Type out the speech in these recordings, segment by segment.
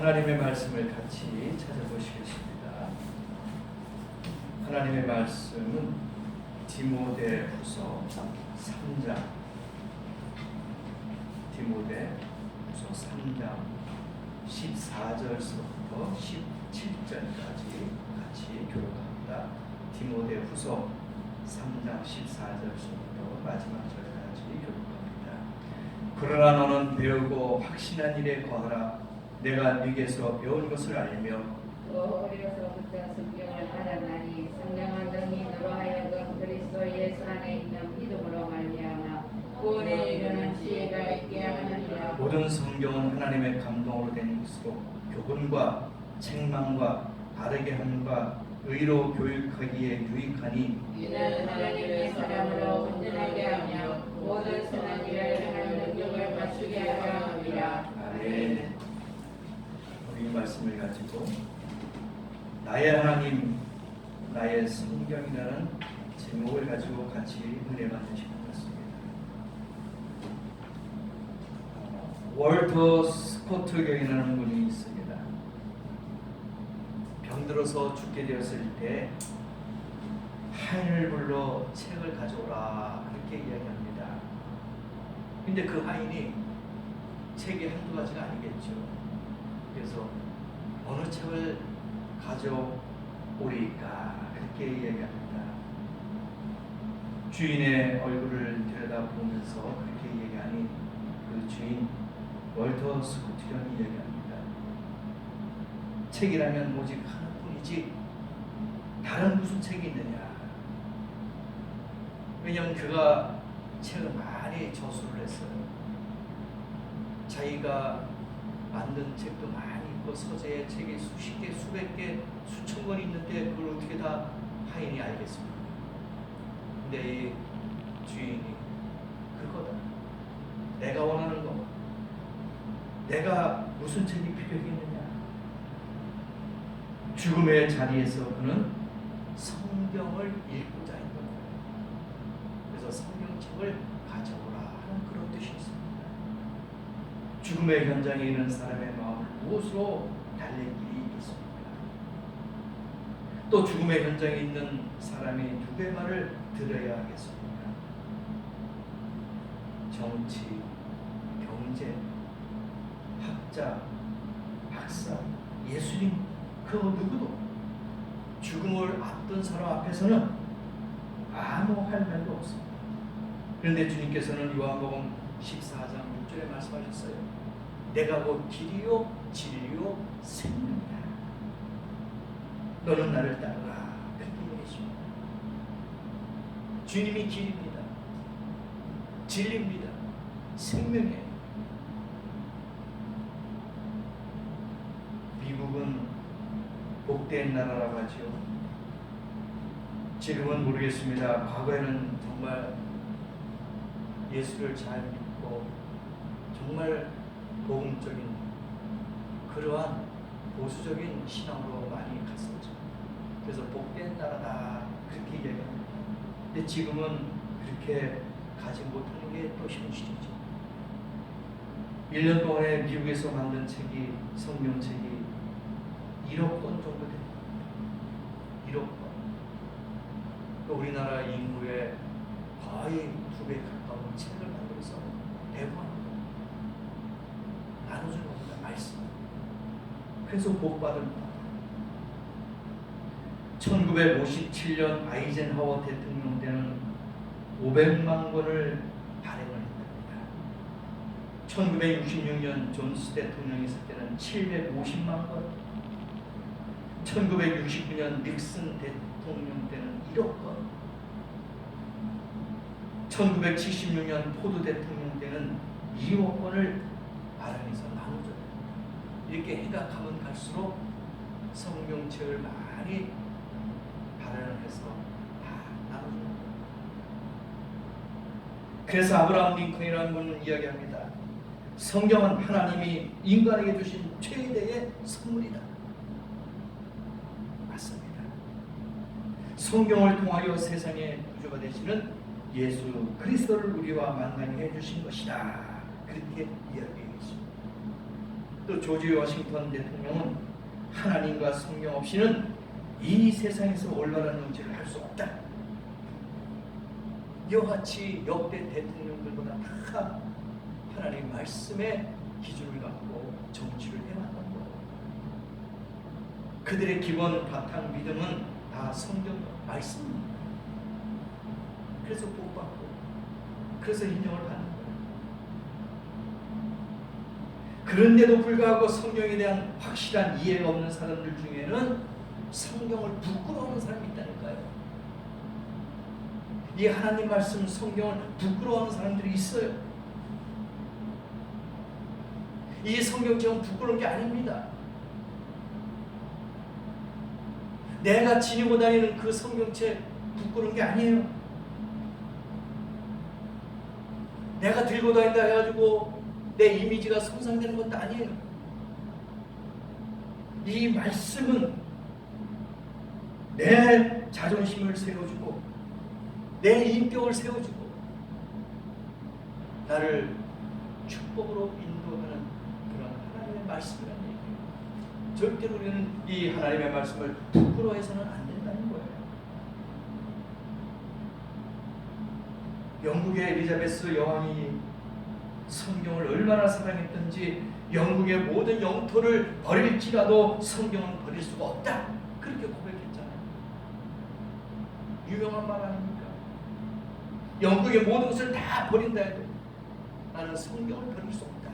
하나님의 말씀을 같이 찾아보시겠습니다. 하나님의 말씀은 디모데 후서 3장 디모데 후서 3장 14절서부터 17절까지 같이 교육합니다. 디모데 후서 3장 14절서부터 마지막 절까지 교육합니다. 그러나 너는 배우고 확신한 일에 거하라 내가 네게서 배운 것을 알며 또 어려서부터 성경을 알아나니 성경은 능히 너로 하여금 그리스도 예수 안에 있는 믿음으로 말미암아 구원에 이르는 지혜가 있게 하느니라 모든 성경은 하나님의 감동으로 된 것으로 교훈과 책망과 바르게 함과 의로 교육하기에 유익하니 이는 하나님의 사람으로 온전하게 하며 모든 선한 일을 하는 능력을 갖추게 하려 함이라 아멘. 이 말씀을 가지고 나의 하나님, 나의 성경이라는 제목을 가지고 같이 은혜 받으실 것 같습니다. 어, 월터 스코트 경이라는 분이 있습니다. 병들어서 죽게 되었을 때 하인을 불러 책을 가져오라 그렇게 이야기합니다. 근데 그 하인이 책이 한두 가지가 아니겠죠. 그래서 어느 책을 가져오리까 그렇게 이야기합니다. 주인의 얼굴을 들여다보면서 그렇게 얘기하니 그 주인 월터 스코트경이 이야기합니다. 책이라면 오직 하나뿐이지 다른 무슨 책이 있느냐. 왜냐하면 그가 책을 많이 저술을 했어요. 자기가 만든 책도 많이 있고 서재에 책이 수십 개, 수백 개, 수천 권 있는데 그걸 어떻게 다 하인이 알겠습니까? 근데 이 주인이 그거다. 내가 원하는 거. 내가 무슨 책이 필요했느냐? 죽음의 자리에서 그는 성경을 읽고자 했던 거예요. 그래서 성경책을 가져오라 하는 그런 뜻이 있습니다. 죽음의 현장에 있는 사람의 마음을 무엇으로 달랠 길이 있겠습니까? 또 죽음의 현장에 있는 사람이 누구의 말을 들어야 하겠습니까? 정치, 경제, 학자, 박사, 예수님 그 누구도 죽음을 앞둔 사람 앞에서는 아무 할 말도 없습니다. 그런데 주님께서는 요한복음 14장 6절에 말씀하셨어요. 내가 곧 길이요 진리요 생명이다. 너는 나를 따르라. 그렇게 얘기했습니다. 주님이 길입니다. 진리입니다. 생명이에요. 미국은 복된 나라라고 하죠. 지금은 모르겠습니다. 과거에는 정말 예수를 잘 믿고 정말 복음적인 그러한 보수적인 신앙으로 많이 갔었죠. 그래서 복된 나라다 그렇게 얘기합니다. 근데 지금은 그렇게 가지 못하는 게 또 현실이죠. 1년 동안에 미국에서 만든 책이 성경책이 1억 권 정도 됩니다. 1억 권. 또 우리나라 인구의 거의 두 배 가까운 책을 만들어서 배부합니다. 나눠주는 겁니다. 말씀. 그래서 복받은 것. 1957년 아이젠하워 대통령 때는 500만 권을 발행을 했답니다. 1966년 존스 대통령이 있을 때는 750만 권, 1969년 닉슨 대통령 때는 1억 건, 1976년 포드 대통령 때는 2억 건을 발행해서. 이렇게 해각하면 갈수록 성경책을 많이 발행을 해서 다 나눠줘요. 그래서 아브라함 링컨이라는 분은 이야기합니다. 성경은 하나님이 인간에게 주신 최대의 선물이다. 맞습니다. 성경을 통하여 세상의 구조가 되시는 예수 그리스도를 우리와 만나게 해주신 것이다. 그렇게 이야기했습니다. 또 조지 워싱턴 대통령은 하나님과 성경 없이는 이 세상에서 올바른 정치를 할 수 없다. 같이 역대 대통령들보다 다 하나님 말씀의 기준을 갖고 정치를 해왔던 거예요. 그들의 기본 바탕 믿음은 다 성경 말씀입니다. 그래서 복받고 그래서 인정을 받는 거예요. 그런데도 불구하고 성경에 대한 확실한 이해가 없는 사람들 중에는 성경을 부끄러워하는 사람이 있다니까요. 이 하나님 말씀 성경을 부끄러워하는 사람들이 있어요. 이 성경책은 부끄러운 게 아닙니다. 내가 지니고 다니는 그 성경책 부끄러운 게 아니에요. 내가 들고 다닌다 해가지고 내 이미지가 손상되는 것도 아니에요. 이 말씀은 내 자존심을 세워주고 내 인격을 세워주고 나를 축복으로 인도하는 그런 하나님의 말씀이라는 얘기예요. 절대로 우리는 이 하나님의 말씀을 부끄러워해서는 안 된다는 거예요. 영국의 엘리자베스 여왕이 성경을 얼마나 사랑했던지 영국의 모든 영토를 버릴지라도 성경은 버릴 수가 없다. 그렇게 고백했잖아요. 유명한 말 아닙니까? 영국의 모든 것을 다 버린다 해도 나는 성경을 버릴 수 없다.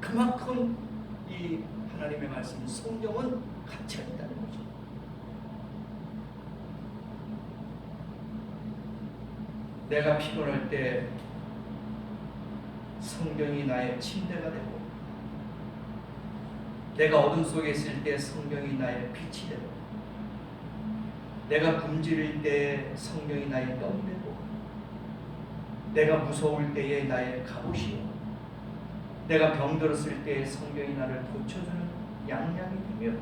그만큼 이 하나님의 말씀 성경은 가치가 있다는 거죠. 내가 피곤할 때 성경이 나의 침대가 되고 내가 어둠 속에 있을 때 성경이 나의 빛이 되고 내가 굶주릴 때 성경이 나의 떡이 되고 내가 무서울 때에 나의 갑옷이요 내가 병들었을 때 성경이 나를 고쳐주는 양양이 되며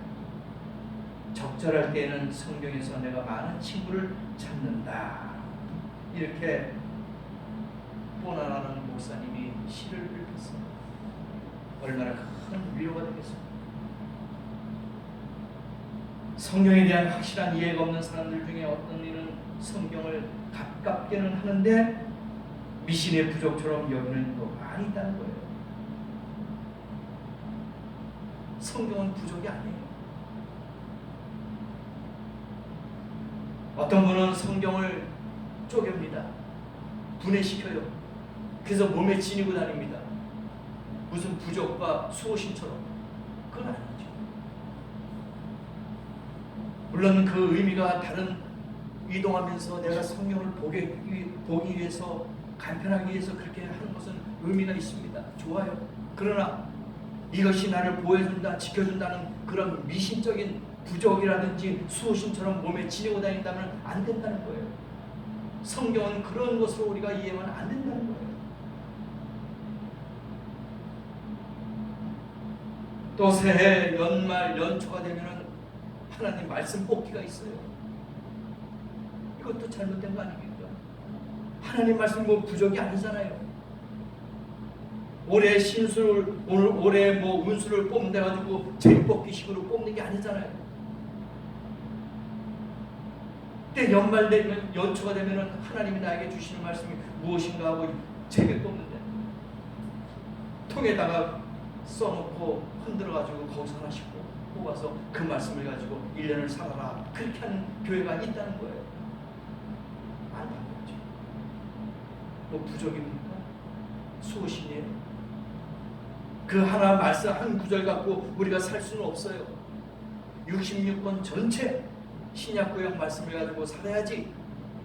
적절할 때에는 성경에서 내가 많은 친구를 찾는다. 이렇게 뽀나라는 목사님이 시를 읊었습니다. 얼마나 큰 위로가 되겠습니까? 성경에 대한 확실한 이해가 없는 사람들 중에 어떤 이는 성경을 가깝게는 하는데 미신의 부족처럼 여기는 또 많이 있다는 거예요. 성경은 부족이 아니에요. 어떤 분은 성경을 쪼갭니다. 분해시켜요. 그래서 몸에 지니고 다닙니다. 무슨 부족과 수호신처럼. 그건 아니죠. 물론 그 의미가 다른 이동하면서 내가 성경을 보게, 보기 위해서 간편하기 위해서 그렇게 하는 것은 의미가 있습니다. 좋아요. 그러나 이것이 나를 보호해준다, 지켜준다는 그런 미신적인 부족이라든지 수호신처럼 몸에 지니고 다닌다면 안 된다는 거예요. 성경은 그런 것으로 우리가 이해하면 안 된다는 거예요. 또 새해 연말 연초가 되면은 하나님 말씀 뽑기가 있어요. 이것도 잘못된 거 아닙니까? 하나님 말씀 뭐 부족이 아니잖아요. 올해 신수를 오늘 올해 뭐 운수를 뽑는다 가지고 제일 뽑기식으로 뽑는 게 아니잖아요. 때 연말 되면 연초가 되면은 하나님이 나에게 주시는 말씀이 무엇인가 하고 책을 뽑는데 통에다가 써놓고 흔들어 가지고 거기서 하나씩 뽑아서 그 말씀을 가지고 1년을 살아라 그렇게 하는 교회가 있다는 거예요. 안 되죠. 뭐 부족입니까? 수호신이에요. 그 하나 말씀 한 구절 갖고 우리가 살 수는 없어요. 66권 전체 신약 구약 말씀을 가지고 살아야지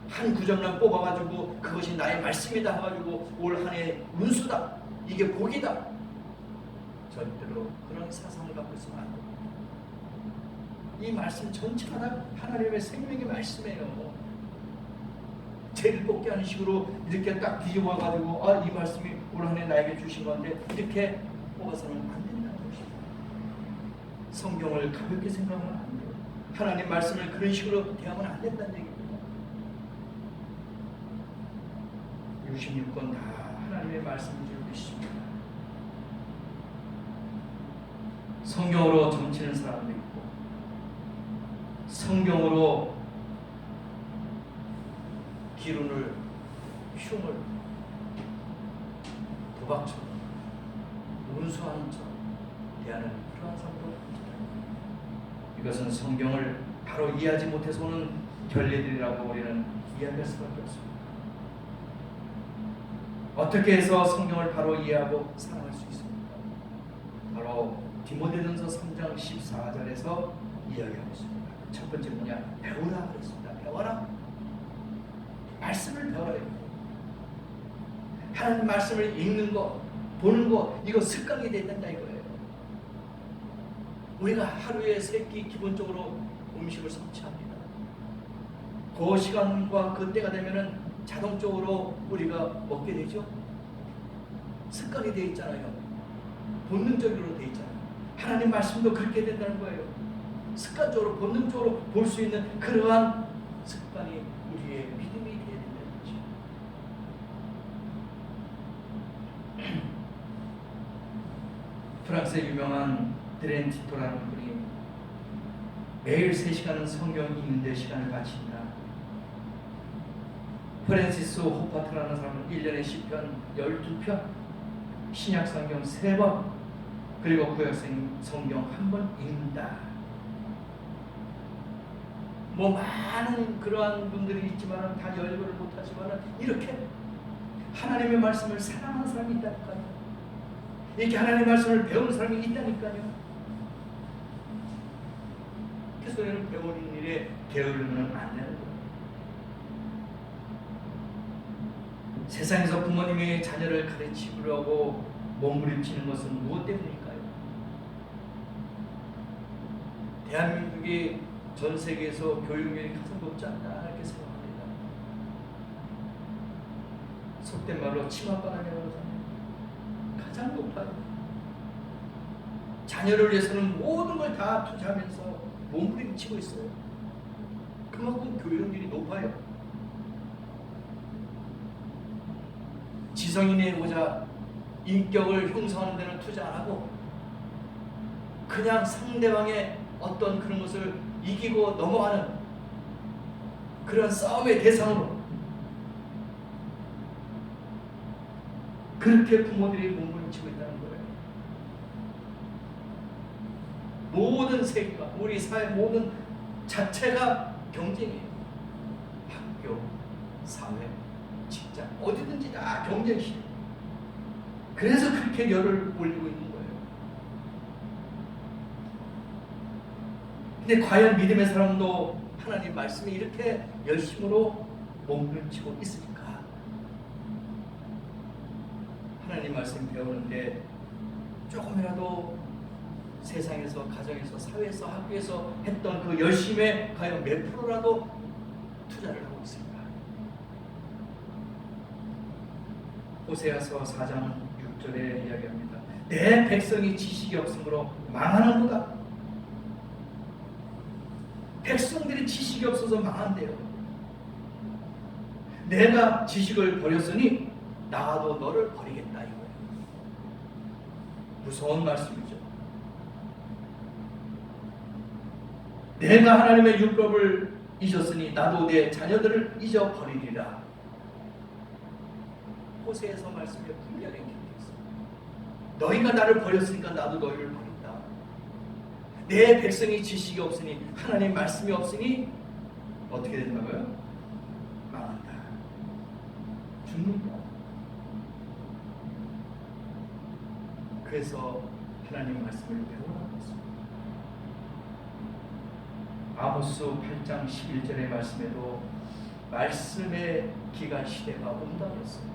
한 구절만 뽑아가지고 그것이 나의 말씀이다 해가지고 올 한해 운수다 이게 복이다 절대로 그런 사상을 갖고 있으면 안 됩니다. 이 말씀 전체가 다 하나님의 생명의 말씀이에요. 죄를 뽑게 하는 식으로 이렇게 딱 뒤집어가지고 아 이 말씀이 올 한해 나에게 주신 건데 이렇게 뽑아서는 안 된다는 것입니다. 성경을 가볍게 생각하면 안 돼요. 하나님 말씀을 그런 식으로 대하면 안 된다는 얘기입니다. 66권 다 하나님의 말씀을 줄 것입니다. 성경으로 점치는 사람도 있고 성경으로 기run을 흉을 도박처럼 운수하는 처럼 대하는 그러한 사람도. 이것은 성경을 바로 이해하지 못해서 오는 결례들이라고 우리는 이해할 수밖에 없습니다. 어떻게 해서 성경을 바로 이해하고 사랑할 수 있습니까? 바로 디모데전서 3장 14절에서 이야기하고 있습니다. 첫 번째 뭐냐? 배우라 그랬습니다. 배워라. 말씀을 배워야. 하나님 말씀을 읽는 거, 보는 거, 이거 습관이 된다 이거예요. 우리가 하루에 세 끼 기본적으로 음식을 섭취합니다. 그 시간과 그 때가 되면은 자동적으로 우리가 먹게 되죠. 습관이 되어 있잖아요. 본능적으로 되어 있잖아요. 하나님 말씀도 그렇게 된다는 거예요. 습관적으로 본능적으로 볼 수 있는 그러한 습관이 우리의 믿음이 되어야 된다는 거죠. 프랑스의 유명한 드렌티토라는 분이 매일 3시간은 성경 읽는데 시간을 바친다. 프랜시스 호파트라는 사람은 1년에 10편, 12편, 신약 성경 3번, 그리고 구약 성경 한 번 읽는다. 뭐 많은 그러한 분들이 있지만 다 열거를 못하지만 이렇게 하나님의 말씀을 사랑하는 사람이 있다니까요. 이렇게 하나님의 말씀을 배우는 사람이 있다니까요. 그래서 우리는 배우는 일에 게으르면 안 되는 거예요. 세상에서 부모님이 자녀를 가르치려고 몸부림치는 것은 무엇 때문일까요? 대한민국이 전 세계에서 교육률이 가장 높지 않나 이렇게 생각합니다. 속된 말로 치맛바람이라고. 가장 높아요. 자녀를 위해서는 모든 걸 다 투자하면서 몸부림치고 있어요. 그만큼 교육률이 높아요. 지성인이 보자 인격을 형성하는 데는 투자 안 하고 그냥 상대방의 어떤 그런 것을 이기고 넘어가는 그런 싸움의 대상으로 그렇게 부모들이 몸부림치고 있다는 거예요. 모든 세계가 우리 사회 모든 자체가 경쟁이에요. 학교, 사회, 직장 어디든지 다 경쟁 시대. 그래서 그렇게 열을 올리고 있는 거예요. 근데 과연 믿음의 사람도 하나님 말씀에 이렇게 열심으로 몸부림치고 있습니까? 하나님 말씀 배우는데 조금이라도 세상에서 가정에서 사회에서 학교에서 했던 그 열심에 과연 몇 프로라도 투자를 하고 있습니까? 호세아서 4장 6절에 이야기합니다. 내 백성이 지식이 없으므로 망하는도다. 백성들이 지식이 없어서 망한대요. 내가 지식을 버렸으니 나도 너를 버리겠다 이거예요. 무서운 말씀이죠. 내가 하나님의 율법을 잊었으니 나도 내 자녀들을 잊어버리리라. 호세에서 말씀에 분명히 기록되어 있습니다. 너희가 나를 버렸으니까 나도 너희를 버린다. 내 백성이 지식이 없으니 하나님 말씀이 없으니 어떻게 된다고요? 망한다. 죽는다. 그래서 하나님 말씀을 배우라고 했습니다. 아모스 8장 11절의 말씀에도 말씀의 기간 시대가 온다고 했어요.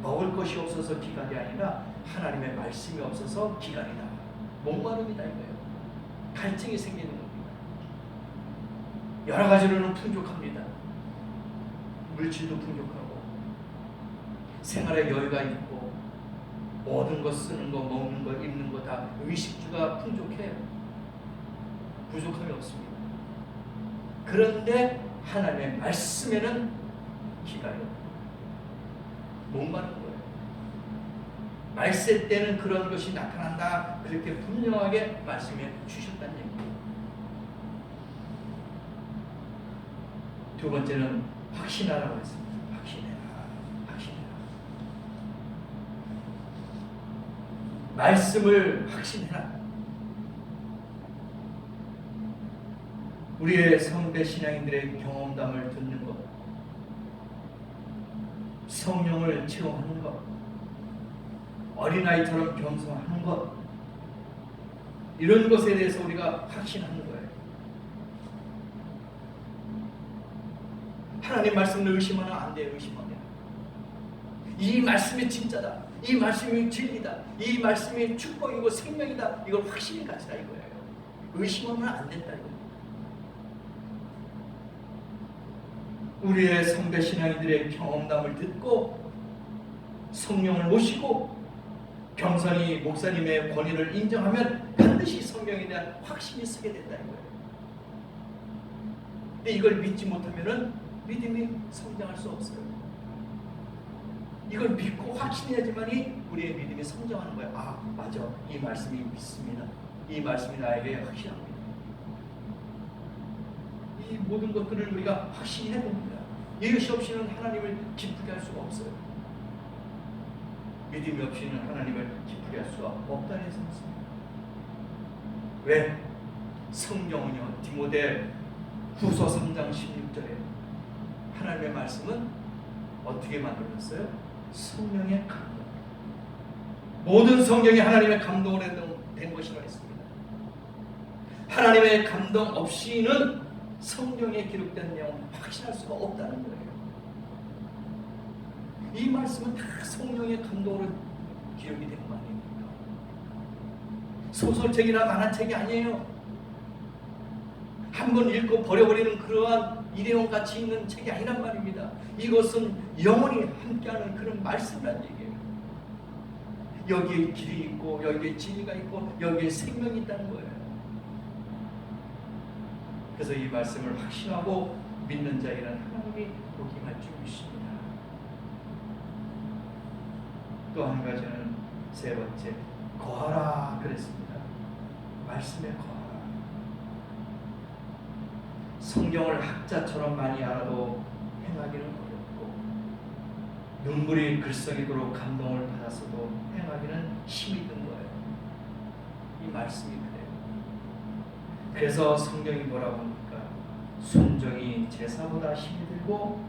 먹을 것이 없어서 기간이 아니라 하나님의 말씀이 없어서 기간이다. 목마름이다 이거예요. 갈증이 생기는 겁니다. 여러 가지로는 풍족합니다. 물질도 풍족하고 생활에 여유가 있고 모든 것 쓰는 거 먹는 거 입는 거 다 의식주가 풍족해요. 부족함이 없습니다. 그런데 하나님의 말씀에는 기가요. 목마른 거예요. 말세 때는 그런 것이 나타난다. 그렇게 분명하게 말씀해 주셨다는 얘기입니다. 두 번째는 확신하라고 했습니다. 확신해라. 확신해라. 말씀을 확신해라. 우리의 성대 신앙인들의 경험담을 듣는 것, 성령을 체험하는 것, 어린아이처럼 겸손하는 것, 이런 것에 대해서 우리가 확신하는 거예요. 하나님 말씀을 의심하면 안 돼요, 의심하면. 이 말씀이 진짜다. 이 말씀이 진리다. 이 말씀이 축복이고 생명이다. 이걸 확실히 가지라 이거예요. 의심하면 안 된다 이거예요. 우리의 성대 신앙인들의 경험담을 듣고 성령을 모시고 겸손히 목사님의 권위를 인정하면 반드시 성령에 대한 확신이 서게 된다는 거예요. 근데 이걸 믿지 못하면은 믿음이 성장할 수 없어요. 이걸 믿고 확신해야지만이 우리의 믿음이 성장하는 거예요. 아, 맞아. 이 말씀이 믿습니다. 이 말씀이 나에게 확신합니다. 이 모든 것들을 우리가 확신해야 됩니다. 이것이 없이는 하나님을 기쁘게 할 수가 없어요. 믿음이 없이는 하나님을 기쁘게 할 수가 없다는 것입니다. 왜? 성경은요, 디모데 후서 3장 16절에 하나님의 말씀은 어떻게 만들었어요? 성령의 감동. 모든 성경이 하나님의 감동으로 된 것이라 했습니다. 하나님의 감동 없이는 성경에 기록된 내용을 확신할 수가 없다는 거예요. 이 말씀은 다 성령의 감동으로 기록이 된 거 아닙니까? 소설책이나 만화책이 아니에요. 한 번 읽고 버려버리는 그러한 일회용 가치 있는 책이 아니란 말입니다. 이것은 영원히 함께하는 그런 말씀이란 얘기예요. 여기에 길이 있고 여기에 진리가 있고 여기에 생명이 있다는 거예요. 그래서 이 말씀을 확신하고 믿는 자이란 하나님이 복임할 줄 믿습니다. 또 한 가지는 세 번째 거하라 그랬습니다. 말씀에 거하라. 성경을 학자처럼 많이 알아도 행하기는 어렵고 눈물이 글썽이도록 감동을 받았어도 행하기는 힘이 든 거예요. 이 말씀이 그래요. 그래서 성경이 뭐라고 합니까? 순종이 제사보다 힘이 들고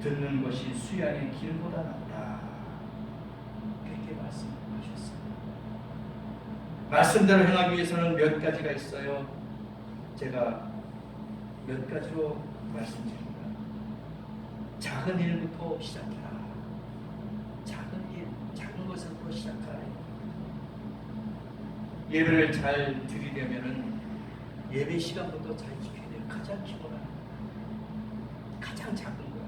듣는 것이 수양의 길보다 낫다. 그렇게 말씀하셨어요. 말씀대로 행하기 위해서는 몇 가지가 있어요. 제가 몇 가지로 말씀드립니다. 작은 일부터 시작해라. 작은 일, 작은 것부터 시작하라. 예배를 잘 드리려면은 예배 시간부터 잘 지켜야 돼요. 가장 기본한 가장 작은 거야.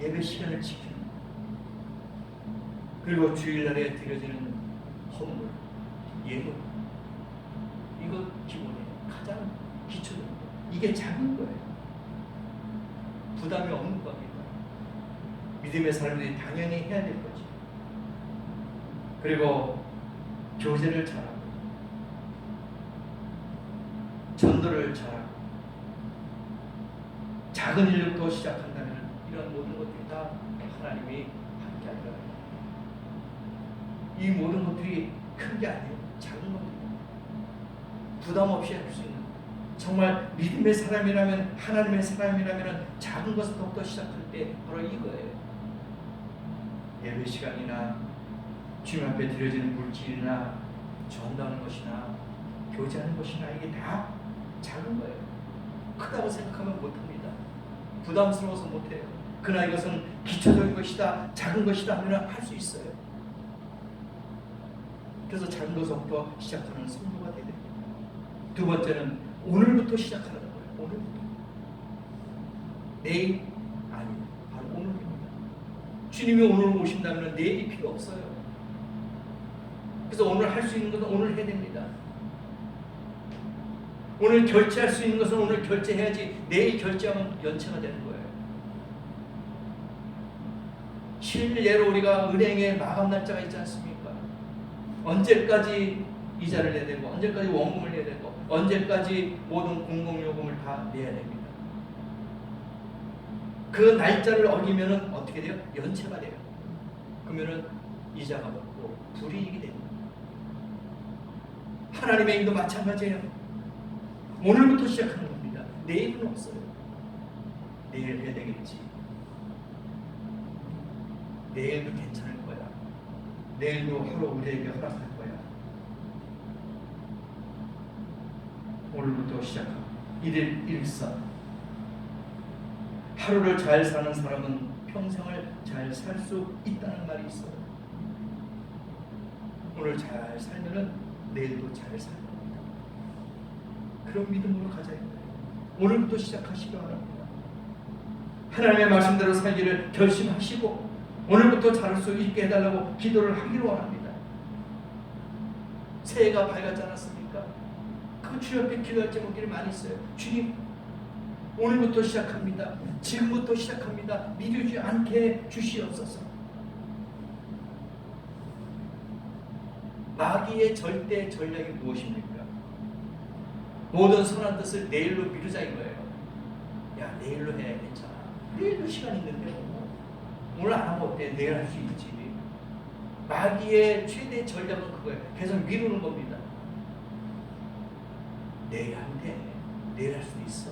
예배 시간을 지키는 거. 그리고 주일날에 드려지는 헌물, 예물 이거 기본이에요. 가장 거. 이게 작은 거예요. 부담이 없는 겁니다. 믿음의 사람들이 당연히 해야 될 거지. 그리고 교제를 잘하고 전도를 잘하고 작은 일부터 시작한다면 이런 모든 것들이 다 하나님이 함께 할 거예요. 이 모든 것들이 큰 게 아니에요. 작은 것들이에요. 부담 없이 할 수 있는 정말 믿음의 사람이라면 하나님의 사람이라면 작은 것부터 시작할 때 바로 이거예요. 예배 시간이나 주님 앞에 드려지는 물질이나 전도하는 것이나 교제하는 것이나 이게 다 작은 거예요. 크다고 생각하면 못합니다. 부담스러워서 못해요. 그러나 이것은 기초적인 것이다, 작은 것이다 하면 할 수 있어요. 그래서 작은 것부터 시작하는 성도가 되야 됩니다. 두 번째는 오늘부터 시작하는 거예요. 오늘부터. 내일 아니 바로 오늘입니다. 주님이 오늘 오신다면 내일이 필요 없어요. 그래서 오늘 할 수 있는 것은 오늘 해야 됩니다. 오늘 결제할 수 있는 것은 오늘 결제해야지 내일 결제하면 연체가 되는 거예요. 실례로 우리가 은행에 마감 날짜가 있지 않습니까? 언제까지 이자를 내야 되고 언제까지 원금을 언제까지 모든 공공요금을 다 내야 됩니다. 그 날짜를 어기면은 어떻게 돼요? 연체가 돼요. 그러면은 이자가 먹고 불이익이 됩니다. 하나님의 일도 마찬가지예요. 오늘부터 시작하는 겁니다. 내일은 없어요. 내일 해야 되겠지. 내일도 괜찮을 거야. 내일도 하루 우리에게 허락할 거야. 오늘부터 시작하고 일일 일사. 하루를 잘 사는 사람은 평생을 잘 살 수 있다는 말이 있어요. 오늘 잘 살면은 내일도 잘 살 겁니다. 그런 믿음으로 가자. 오늘부터 시작하시기 바랍니다. 하나님의 말씀대로 살기를 결심하시고 오늘부터 잘할 수 있게 해달라고 기도를 하기를 원합니다. 새해가 밝았지 않았습니까? 그 주여 앞에 기도할 제목들이 많이 있어요. 주님, 오늘부터 시작합니다. 지금부터 시작합니다. 미루지 않게 주시옵소서. 마귀의 절대 전략이 무엇입니까? 모든 선한 뜻을 내일로 미루자 이거예요. 야 내일로 해 괜찮아. 내일도 시간 있는데 뭐. 오늘 안 하면 어때? 내일 할 수 있지. 마귀의 최대 전략은 그거예요. 계속 미루는 겁니다. 내일 하면 돼. 내일 할수 있어.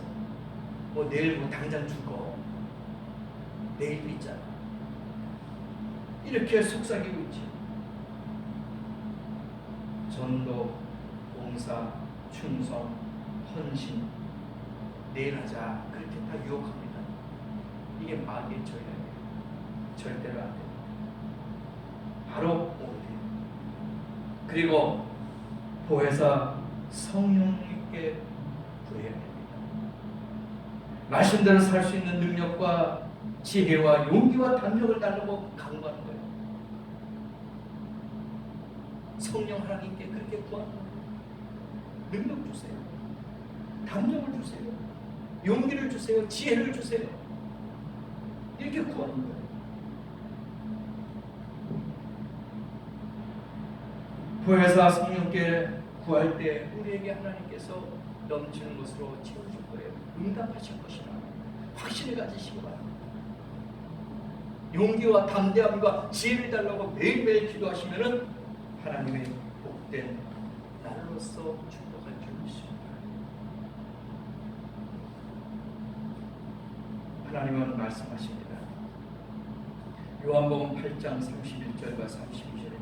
뭐 내일 뭐 당장 죽어. 내일도 있잖아. 이렇게 속삭이고 있지. 전도, 봉사, 충성, 헌신, 내일 하자. 그렇게 다 유혹합니다. 이게 마귀의 전략이에요. 절대로 안 돼요. 바로 오늘이에요. 그리고 보혜사 성령 님께 구해야 됩니다. 말씀대로 살 수 있는 능력과 지혜와 용기와 담력을 달라고 강구하는 거예요. 성령 하나님께 그렇게 구하는 거예요. 능력 주세요. 담력을 주세요. 용기를 주세요. 지혜를 주세요. 이렇게 구하는 거예요. 부회사 성령께 구할 때 우리에게 하나님께서 넘치는 것으로 채워줄 거예요. 응답하실 것이라 확신을 가지시기 바랍니다. 용기와 담대함과 지혜를 달라고 매일매일 기도하시면은 하나님의 복된 날로서 축복할 줄 믿습니다. 하나님은 말씀하십니다. 요한복음 8장 31절과 32절에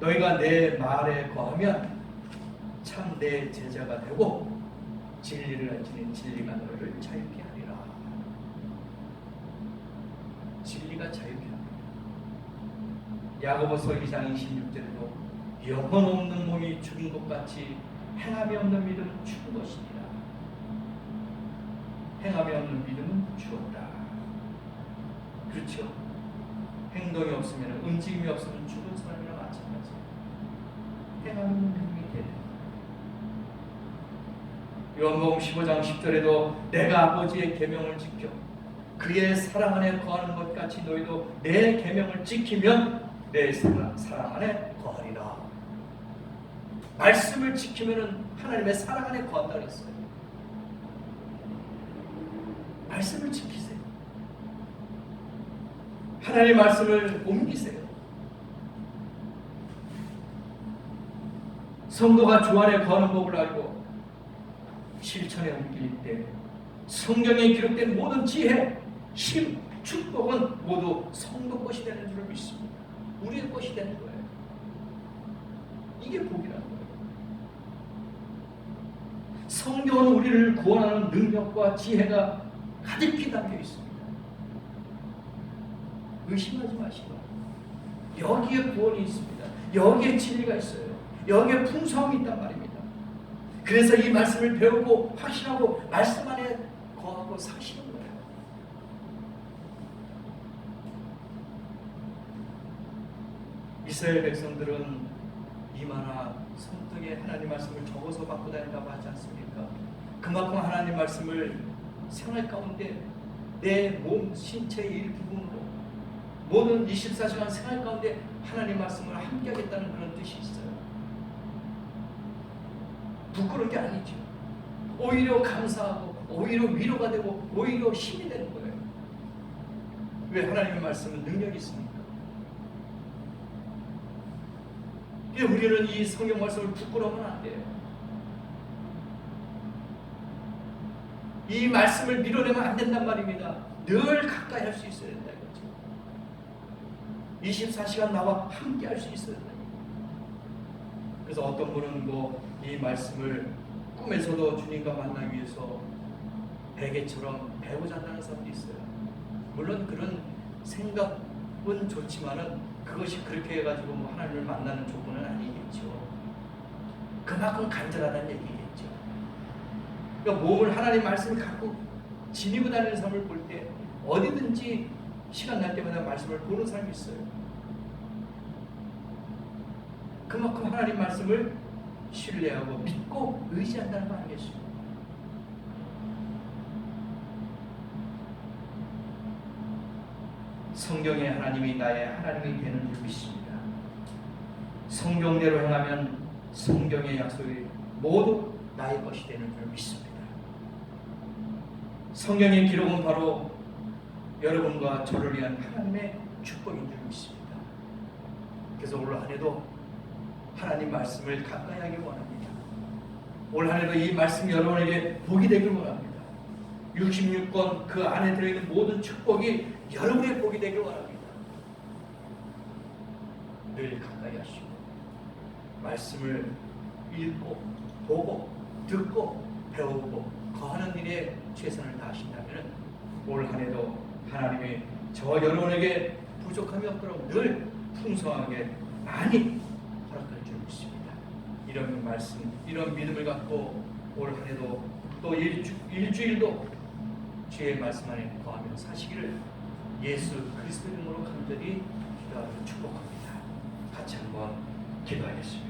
너희가 내 말에 거하면 참 내 제자가 되고 진리를 지닌 진리가 너희를 자유케 하리라. 진리가 자유케 합니다. 야고보서 2장 26절에도 영혼 없는 몸이 죽은 것 같이 행함이 없는 믿음은 죽은 것이니라. 행함이 없는 믿음은 죽었다. 그렇죠? 행동이 없으면 움직임이 없으면 죽은 사람이랑 마찬가지예요. 행함이 없는 믿음이 요한복음 15장 10절에도 내가 아버지의 계명을 지켜 그의 사랑 안에 거하는 것 같이 너희도 내 계명을 지키면 내 사랑, 사랑 안에 거하리라. 말씀을 지키면은 하나님의 사랑 안에 거한다 그랬어요. 말씀을 지키세요. 하나님의 말씀을 옮기세요. 성도가 주 안에 거하는 법을 알고 실천에 옮길 때 성경에 기록된 모든 지혜, 힘, 축복은 모두 성도 것이 되는 줄을 믿습니다. 우리의 것이 되는 거예요. 이게 복이라는 거예요. 성경은 우리를 구원하는 능력과 지혜가 가득히 담겨 있습니다. 의심하지 마시고 여기에 구원이 있습니다. 여기에 진리가 있어요. 여기에 풍성함이 있단 말입니다. 그래서 이 말씀을 배우고 확신하고 말씀 안에 거하고 사시는 거예요. 이스라엘 백성들은 이마나 손등에 하나님 말씀을 적어서 받고 다닌다고 하지 않습니까? 그만큼 하나님 말씀을 생활 가운데 내 몸 신체의 일부분으로 모든 24시간 생활 가운데 하나님 말씀을 함께 하겠다는 그런 뜻이 있어요. 부끄러운 게 아니죠. 오히려 감사하고 오히려 위로가 되고 오히려 힘이 되는 거예요. 왜 하나님의 말씀은 능력이 있습니까? 우리는 이 성경 말씀을 부끄러우면 안 돼요. 이 말씀을 밀어내면 안 된단 말입니다. 늘 가까이 할 수 있어야 된다 이거죠. 24시간 나와 함께 할 수 있어야 된다. 그래서 어떤 분은 뭐 이 말씀을 꿈에서도 주님과 만나기 위해서 베개처럼 배우자 한다는 사람도 있어요. 물론 그런 생각은 좋지만은 그것이 그렇게 해가지고 뭐 하나님을 만나는 조건은 아니겠죠. 그만큼 간절하다는 얘기겠죠. 그러니까 몸을 하나님 말씀을 갖고 지니고 다니는 사람을 볼 때 어디든지 시간 날 때마다 말씀을 보는 사람이 있어요. 그만큼 하나님 말씀을 신뢰하고 믿고 의지한다는 거 아니겠습니까? 성경의 하나님이 나의 하나님이 되는 줄 믿습니다. 성경대로 행하면 성경의 약속이 모두 나의 것이 되는 줄 믿습니다. 성경의 기록은 바로 여러분과 저를 위한 하나님의 축복인 줄 믿습니다. 그래서 올 한해도 하나님 말씀을 가까이 하길 원합니다. 올 한해도 이 말씀 여러분에게 복이 되길 원합니다. 66권 그 안에 들어있는 모든 축복이 여러분의 복이 되길 원합니다. 늘 가까이 하시고 말씀을 읽고 보고 듣고 배우고 거하는 일에 최선을 다하신다면 올 한해도 하나님이 저 여러분에게 부족함이 없도록 늘 풍성하게 많이. 이런 말씀, 이런 믿음을 갖고 올 한해도 또 일주, 일주일도 주의 말씀 안에 거하며 사시기를 예수 그리스도 이름으로 간절히 기도하며 축복합니다. 같이 한번 기도하겠습니다.